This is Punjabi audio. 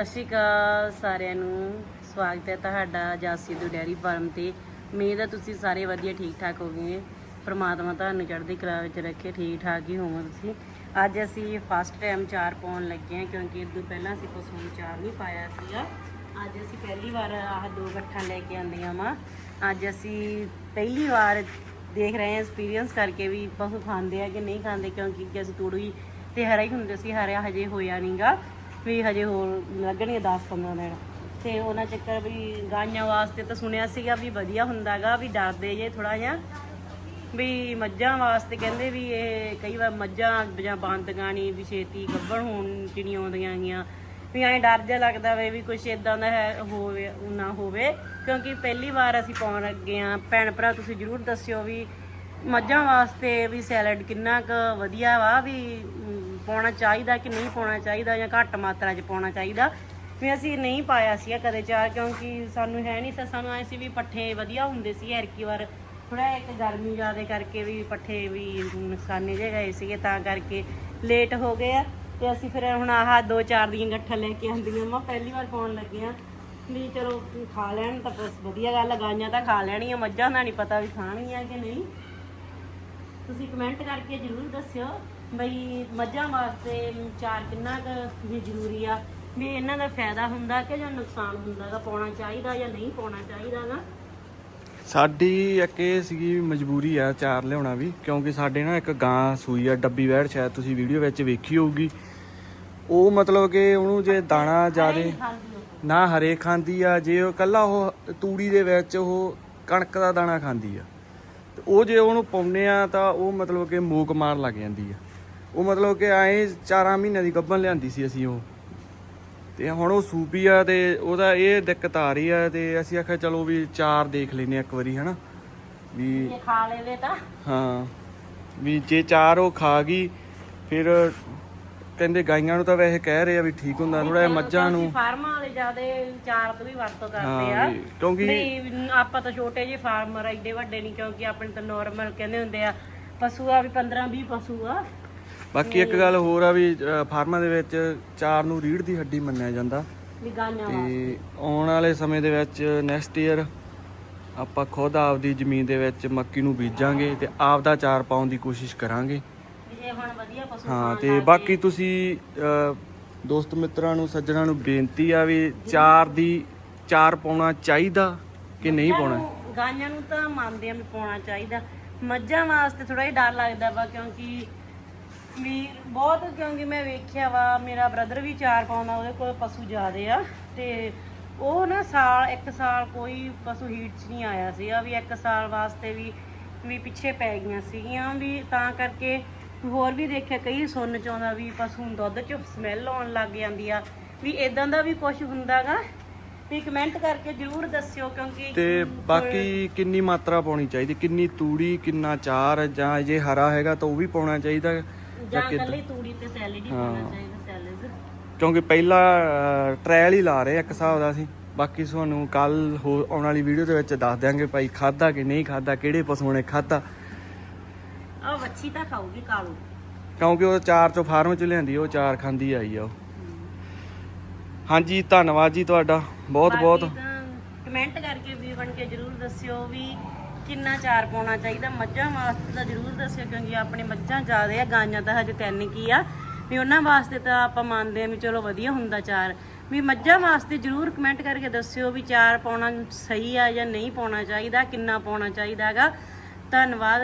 ਸਤਿ ਸ਼੍ਰੀ ਅਕਾਲ ਸਾਰਿਆਂ ਨੂੰ। ਸਵਾਗਤ ਹੈ ਤੁਹਾਡਾ ਜਾਸੀ ਦੋ ਡੈਰੀ ਫਾਰਮ ਤੇ। ਉਮੀਦ ਹੈ ਤੁਸੀਂ ਸਾਰੇ ਵਧੀਆ, ਠੀਕ ਠਾਕ ਹੋਵੋਗੇ। ਪ੍ਰਮਾਤਮਾ ਤੁਹਾਨੂੰ ਚੜ੍ਹਦੀ ਕਲਾ ਵਿੱਚ ਰੱਖੇ, ਠੀਕ ਠਾਕ ਹੀ ਹੋਵੋ ਤੁਸੀਂ। ਅੱਜ ਅਸੀਂ ਫਸਟ ਟਾਈਮ ਚਾਰ ਪਾਉਣ ਲੱਗੇ ਹਾਂ ਕਿਉਂਕਿ ਇਸ ਤੋਂ ਪਹਿਲਾਂ ਅਸੀਂ ਪਸ਼ੂ ਨੂੰ ਚਾਰ ਨਹੀਂ ਪਾਇਆ ਸੀਗਾ। ਅੱਜ ਅਸੀਂ ਪਹਿਲੀ ਵਾਰ ਆਹ ਦੋ ਗੱਠਾਂ ਲੈ ਕੇ ਆਂਦੀਆਂ ਵਾਂ। ਅੱਜ ਅਸੀਂ ਪਹਿਲੀ ਵਾਰ ਦੇਖ ਰਹੇ ਹਾਂ ਐਕਸਪੀਰੀਅੰਸ ਕਰਕੇ ਵੀ ਪਸ਼ੂ ਖਾਂਦੇ ਆ ਕਿ ਨਹੀਂ ਖਾਂਦੇ ਕਿਉਂਕਿ ਕਿ ਅਸੀਂ ਤੂੜੀ ਤੇ ਹਰਾ ਹੀ ਹੁੰਦੇ ਸੀ ਹਰਿਆ ਹਜੇ ਹੋਇਆ ਨਹੀਂਗਾ ਵੀ ਹਜੇ ਹੋਰ ਲੱਗਣਗੇ 10 15 ਦਿਨ। ਤੇ ਉਹਨਾਂ ਚੱਕਰ ਵੀ ਗਾਈਆਂ ਵਾਸਤੇ ਤਾਂ ਸੁਣਿਆ ਸੀਗਾ ਵੀ ਵਧੀਆ ਹੁੰਦਾਗਾ ਵੀ ਡਰਦੇ ਜੇ ਥੋੜਾ ਜਿਹਾ। ਵੀ ਮੱਝਾਂ ਵਾਸਤੇ ਕਹਿੰਦੇ ਵੀ ਇਹ ਕਈ ਵਾਰ ਮੱਝਾਂ ਜਾਂ ਬੰਦ ਗਾਣੀ ਵੀ ਛੇਤੀ ਗੱਭਣ ਹੋਣ ਜਿਹੜੀਆਂ ਆਉਂਦੀਆਂ ਗੀਆਂ ਵੀ ਐਂ ਡਰ ਜਿਹਾ ਲੱਗਦਾ ਵੇ ਵੀ ਕੁਛ ਇਦਾਂ ਦਾ ਹੈ ਹੋਵੇ, ਨਾ ਹੋਵੇ। ਕਿਉਂਕਿ ਪਹਿਲੀ ਵਾਰ ਅਸੀਂ ਪਾਉਣ ਲੱਗੇ ਆ ਭੈਣ ਭਰਾ, ਤੁਸੀਂ ਜਰੂਰ ਦੱਸਿਓ ਵੀ ਮੱਝਾਂ ਵਾਸਤੇ ਵੀ ਸੈਲਡ ਕਿੰਨਾ ਕੁ ਵਧੀਆ ਵਾ ਵੀ ਪਾਉਣਾ ਚਾਹੀਦਾ ਕਿ ਨਹੀਂ ਪਾਉਣਾ ਚਾਹੀਦਾ ਜਾਂ ਘੱਟ ਮਾਤਰਾ 'ਚ ਪਾਉਣਾ ਚਾਹੀਦਾ। ਵੀ ਅਸੀਂ ਨਹੀਂ ਪਾਇਆ ਸੀਗਾ ਕਦੇ ਚਾਰ ਕਿਉਂਕਿ ਸਾਨੂੰ ਹੈ ਨਹੀਂ ਸੀ ਸਾਨੂੰ ਐ ਸੀ ਵੀ ਪੱਠੇ ਵਧੀਆ ਹੁੰਦੇ ਸੀ ਐਰਕੀ ਵਾਰ। ਥੋੜਾ ਇੱਕ ਗਰਮੀ ਜ਼ਿਆਦਾ ਕਰਕੇ ਵੀ ਪੱਠੇ ਵੀ ਨੁਕਸਾਨੇ ਜੇ ਗਏ ਸੀਗੇ ਤਾਂ ਕਰਕੇ ਲੇਟ ਹੋ ਗਏ ਆ। ਤੇ ਅਸੀਂ ਫਿਰ ਹੁਣ ਆਹ ਦੋ ਚਾਰ ਦੀਆਂ ਗੱਠਾਂ ਲੈ ਕੇ ਆਂਦੀਆਂ ਮੈਂ ਪਹਿਲੀ ਵਾਰ ਪਾਉਣ ਲੱਗੇ ਆ। ਵੀ ਚਲੋ ਖਾ ਲੈਣ ਤਾਂ ਬਸ ਵਧੀਆ ਗੱਲ ਆ, ਗਾਈਆਂ ਤਾਂ ਖਾ ਲੈਣੀਆਂ ਮੱਝਾਂ ਦਾ ਨਹੀਂ ਪਤਾ ਵੀ ਖਾਣਗੀਆਂ ਕਿ ਨਹੀਂ। ਤੁਸੀਂ ਕਮੈਂਟ ਕਰਕੇ ਜਰੂਰ ਦੱਸਿਓ ਬਈ ਮੱਝਾਂ ਵਾਸਤੇ ਚਾਰ ਕਿੰਨਾ ਕੁ ਵੀ ਜ਼ਰੂਰੀ ਆ ਵੀ ਇਹਨਾਂ ਦਾ ਫਾਇਦਾ ਹੁੰਦਾ ਕਿ ਜਾਂ ਨੁਕਸਾਨ ਹੁੰਦਾਗਾ ਪਾਉਣਾ ਚਾਹੀਦਾ ਜਾਂ ਨਹੀਂ ਪਾਉਣਾ ਚਾਹੀਦਾ ਨਾ ਸਾਡੀ ਇੱਕ ਇਹ ਸੀਗੀ ਮਜਬੂਰੀ ਆ ਚਾਰ ਲਿਆਉਣਾ ਵੀ ਕਿਉਂਕਿ ਸਾਡੇ ਨਾ ਇੱਕ ਗਾਂ ਸੂਈ ਆ ਡੱਬੀ ਵੈੜ ਸ਼ਾਇਦ ਤੁਸੀਂ ਵੀਡੀਓ ਵਿੱਚ ਵੇਖੀ ਹੋਊਗੀ। ਉਹ ਮਤਲਬ ਕਿ ਉਹਨੂੰ ਜੇ ਦਾਣਾ ਜ਼ਿਆਦੇ। ਨਾ ਹਰੇ ਖਾਂਦੀ ਆ ਜੇ ਉਹ ਕੱਲਾ ਉਹ ਤੂੜੀ ਦੇ ਵਿੱਚ ਉਹ ਕਣਕ ਦਾ ਦਾਣਾ ਖਾਂਦੀ ਆ। ਉਹ ਜੇ ਉਹਨੂੰ ਪਾਉਨੇ ਆ ਤਾਂ ਉਹ ਮਤਲਬ ਕਿ ਮੂਕ ਮਾਰ ਲੱਗ ਜਾਂਦੀ ਆ। ਉਹ ਮਤਲਬ ਕਿ ਐਂ 4 ਮਹੀਨਿਆਂ ਦੀ ਗੱਭਣ ਲਿਆਂਦੀ ਸੀ ਅਸੀਂ ਉਹ। ਤੇ ਹੁਣ ਉਹ ਸੂਪੀ ਆ ਤੇ ਉਹਦਾ ਇਹ ਦਿੱਕਤ ਆ ਰਹੀ ਆ ਤੇ ਅਸੀਂ ਆਖਿਆ ਚਲੋ ਵੀ ਚਾਰ ਦੇਖ ਲੈਨੇ ਆ ਇੱਕ ਵਾਰੀ ਹਨਾ? ਵੀ ਖਾ ਲੈਵੇ ਤਾਂ। ਹਾਂ ਵੀ ਜੇ ਚਾਰ ਉਹ ਖਾ ਗਈ ਫਿਰ ਕਹਿੰਦੇ ਗਾਈਆਂ ਨੂੰ ਤਾਂ ਵੈਸੇ ਕਹਿ ਰਹੇ ਆ ਵੀ ਠੀਕ ਹੁੰਦਾ ਥੋੜਾ ਜਿਹਾ ਮੱਝਾਂ ਨੂੰ। ਫਾਰਮਾਂ ਵਾਲੇ ਜਿਆਦੇ ਚਾਰ ਤੋਂ ਵੀ ਵਰਤੋਂ ਕਰਦੇ ਹਾਂ ਆ। ਕਿਉਂਕਿ ਵੀ ਆਪਾਂ ਤਾਂ ਛੋਟੇ ਜਿਹੇ ਫਾਰਮਰ ਆ ਏਡੇ ਵੱਡੇ ਨਹੀਂ ਕਿਉਂਕਿ ਆਪਣੇ ਤਾਂ ਨਾਰਮਲ ਕਹਿੰਦੇ ਹੁੰਦੇ ਆ ਪਸ਼ੂ ਆ ਵੀ 15 20 ਪਸ਼ੂ ਆ। ਬਾਕੀ ਇੱਕ ਗੱਲ ਹੋਰ ਆ ਵੀ ਅ, ਫਾਰਮਾਂ ਦੇ ਵਿੱਚ ਚਾਰ ਨੂੰ ਰੀੜ ਦੀ ਹੱਡੀ ਮੰਨਿਆ ਜਾਂਦਾ। ਵੀ ਗਾਈਆਂ ਤੇ ਆਉਣ ਵਾਲੇ ਸਮੇਂ ਦੇ ਵਿੱਚ ਨੈਕਸਟ ਈਅਰ ਆਪਾਂ ਖੁਦ ਆਪਦੀ ਜ਼ਮੀਨ ਦੇ ਵਿੱਚ ਮੱਕੀ ਨੂੰ ਬੀਜਾਂਗੇ ਤੇ ਆਪ ਦਾ ਚਾਰ ਪਾਉਣ ਦੀ ਕੋਸ਼ਿਸ਼ ਕਰਾਂਗੇ। ਵੀ ਜੇ ਹੁਣ ਵਧੀਆ ਪਸ਼ੂ ਹਾਂ ਤੇ ਬਾਕੀ ਤੁਸੀਂ ਦੋਸਤ ਮਿੱਤਰਾਂ ਨੂੰ ਸੱਜਣਾ ਨੂੰ ਬੇਨਤੀ ਆ ਵੀ ਚਾਰ ਦੀ ਚਾਰ ਪਾਉਣਾ ਚਾਹੀਦਾ ਕਿ ਨਹੀਂ ਪਾਉਣਾ? ਨੂੰ- ਗਾਈਆਂ ਨੂੰ ਤਾਂ ਮੰਨਦੇ ਆ ਵੀ ਪਾਉਣਾ ਚਾਹੀਦਾ। ਮੱਝਾਂ ਵਾਸਤੇ ਥੋੜਾ ਜਿਹਾ ਡਰ ਲੱਗਦਾ ਵਾ ਕਿਉਂਕਿ ਵੀ ਬਹੁਤ ਕਿਉਂਕਿ ਮੈਂ ਵੇਖਿਆ ਵਾ ਮੇਰਾ ਬ੍ਰਦਰ ਵੀ ਚਾਰ ਪਾਉਂਦਾ ਉਹਦੇ ਕੋਲ ਪਸ਼ੂ ਜ਼ਿਆਦੇ ਆ। ਤੇ ਉਹ ਨਾ ਸਾਲ ਇੱਕ ਸਾਲ ਕੋਈ ਪਸ਼ੂ ਹੀਟ 'ਚ ਨਹੀਂ ਆਇਆ ਸੀਗਾ ਵੀ ਇੱਕ ਸਾਲ ਵਾਸਤੇ ਵੀ ਵੀ ਪਿੱਛੇ ਪੈ ਗਈਆਂ ਸੀਗੀਆਂ ਵੀ ਤਾਂ ਕਰਕੇ ਹੋਰ ਵੀ ਦੇਖਿਆ ਕਈ ਸੁਣਨ ਚ ਆਉਂਦਾ ਵੀ ਪਸ਼ੂ ਨੂੰ ਦੁੱਧ 'ਚ ਸਮੈਲ ਆਉਣ ਲੱਗ ਜਾਂਦੀ ਆ। ਵੀ ਇਦਾਂ ਦਾ ਵੀ ਕੁਝ ਹੁੰਦਾਗਾ ਵੀ ਕਮੈਂਟ ਕਰਕੇ ਜਰੂਰ ਦੱਸਿਓ ਕਿਉਂਕਿ ਤੇ ਬਾਕੀ ਕਿੰਨੀ ਮਾਤਰਾ ਪਾਉਣੀ ਚਾਹੀਦੀ? ਕਿੰਨੀ ਤੂੜੀ ਕਿੰਨਾ ਚਾਰ ਜਾਂ ਜੇ ਹਰਾ ਹੈਗਾ ਤਾਂ ਉਹ ਵੀ ਪਾਉਣਾ ਚਾਹੀਦਾ ਜਾਂ? ਕੱਲੀ ਤੂੜੀ ਤੇ ਸੈਲਡ ਹੀ ਪਾਉਣਾ ਚਾਹੀਦਾ ਸੈਲਡ ਕਿਉਂਕਿ ਪਹਿਲਾ ਟ੍ਰਾਇਲ ਹੀ ਲਾ ਰਹੇ ਇੱਕ ਹਿਸਾਬ ਦਾ ਅਸੀਂ। ਬਾਕੀ ਤੁਹਾਨੂੰ ਕੱਲ ਆਉਣ ਵਾਲੀ ਵੀਡੀਓ ਦੇ ਵਿੱਚ ਦੱਸ ਦਿਆਂਗੇ ਭਾਈ ਖਾਦਾ ਕਿ ਨਹੀਂ ਖਾਦਾ ਕਿਹੜੇ ਪਸ਼ੂਆਂ ਨੇ ਖਾਦਾ ਆ ਵੱਛੀ ਤਾਂ ਖਾਊਗੀ ਕਾਲੂ। ਕਿਉਂਕਿ ਉਹ ਚਾਰ ਚੋਂ ਫਾਰਮ ਚ ਲਿਆਂਦੀ ਉਹ ਚਾਰ ਖਾਂਦੀ ਆਈ ਆ ਉਹ। ਹਾਂਜੀ ਧੰਨਵਾਦ ਜੀ ਤੁਹਾਡਾ। ਬਹੁਤ ਬਹੁਤ। ਕਮੈਂਟ ਕਰਕੇ ਵੀ ਬਣ ਕੇ ਜਰੂਰ ਦੱਸਿਓ ਵੀ ਕਿੰਨਾ ਚਾਰ ਪਾਉਣਾ ਚਾਹੀਦਾ। ਮੱਝਾਂ ਵਾਸਤੇ ਤਾਂ ਜਰੂਰ ਦੱਸਿਓ ਕਿਉਂਕਿ ਆਪਣੇ ਮੱਝਾਂ ਜ਼ਿਆਦੇ ਆ ਗਾਈਆਂ ਤਾਂ ਹਜੇ ਤਿੰਨ ਕੀ ਆ। ਵੀ ਉਹਨਾਂ ਵਾਸਤੇ ਤਾਂ ਆਪਾਂ ਮੰਨਦੇ ਆ ਵੀ ਚਲੋ ਵਧੀਆ ਹੁੰਦਾ ਚਾਰ। ਵੀ ਮੱਝਾਂ ਵਾਸਤੇ ਜਰੂਰ ਕਮੈਂਟ ਕਰਕੇ ਦੱਸਿਓ ਵੀ ਚਾਰ ਪਾਉਣਾ ਸਹੀ ਆ ਜਾਂ ਨਹੀਂ ਪਾਉਣਾ ਚਾਹੀਦਾ ਕਿੰਨਾ ਪਾਉਣਾ ਚਾਹੀਦਾ ਹੈਗਾ। ਧੰਨਵਾਦ।